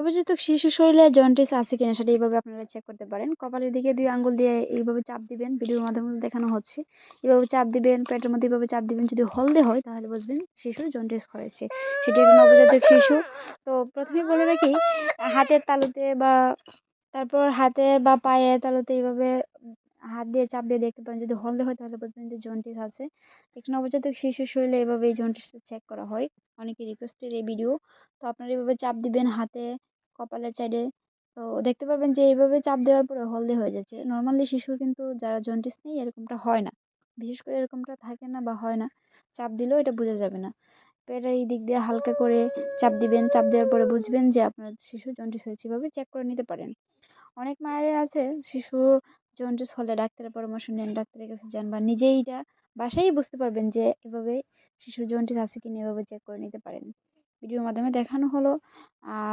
নবজাতক শিশু শরীরে জন্ডিস আছে কিনা সেটা এইভাবে আপনারা চেক করতে পারেন। কপালের দিকে দুই আঙ্গুল দিয়ে এইভাবে চাপ দিবেন, ভিডিওর মাধ্যমে দেখানো হচ্ছে। এইভাবে চাপ দিবেন, পেটের মধ্যে এইভাবে চাপ দিবেন, যদি হলদে হয় তাহলে বুঝবেন শিশুর জন্ডিস হয়েছে। সেটা একটা নবজাতক শিশু। তো প্রথমে বলে রাখি, হাতের তালুতে বা তারপর হাতের বা পায়ের তালুতে এইভাবে হাত দিয়ে চাপ দিয়ে দেখতে পারেন। যদি হলদে হয় তাহলে বুঝবেন যে জন্ডিস আছে। একটু নবজাতক শিশুর শরীরে এইভাবে এই জন্ডিসটা চেক করা হয়। অনেকে রিকোয়েস্টের এই ভিডিও তো আপনারা এভাবে চাপ দিবেন হাতে, কপালের সাইডে তো দেখতে পারবেন যে এইভাবে চাপ দেওয়ার পরে হলদে হয়ে যাচ্ছে। নর্মালি শিশুর কিন্তু যারা জন্ডিস নেই এরকমটা হয় না। বিশেষ করে এরকমটা থাকে না বা হয় না। চাপ দিলেও এটা বোঝা যাবে না। পেটের এই দিক দিয়ে হালকা করে চাপ দিবেন। চাপ দেওয়ার পরে বুঝবেন যে আপনার শিশু জন্ডিস হয়েছে। এভাবে চেক করে নিতে পারেন। অনেক মায়েরা আছে শিশু জন্ডিস হলে ডাক্তারের পরামর্শ নেন, ডাক্তারের কাছে যান বা নিজেই এটা বাসায় বুঝতে পারবেন যে এভাবে শিশুর জন্ডিস আছে কিনা, এভাবে চেক করে নিতে পারেন। ভিডিওর মাধ্যমে দেখানো হলো, আর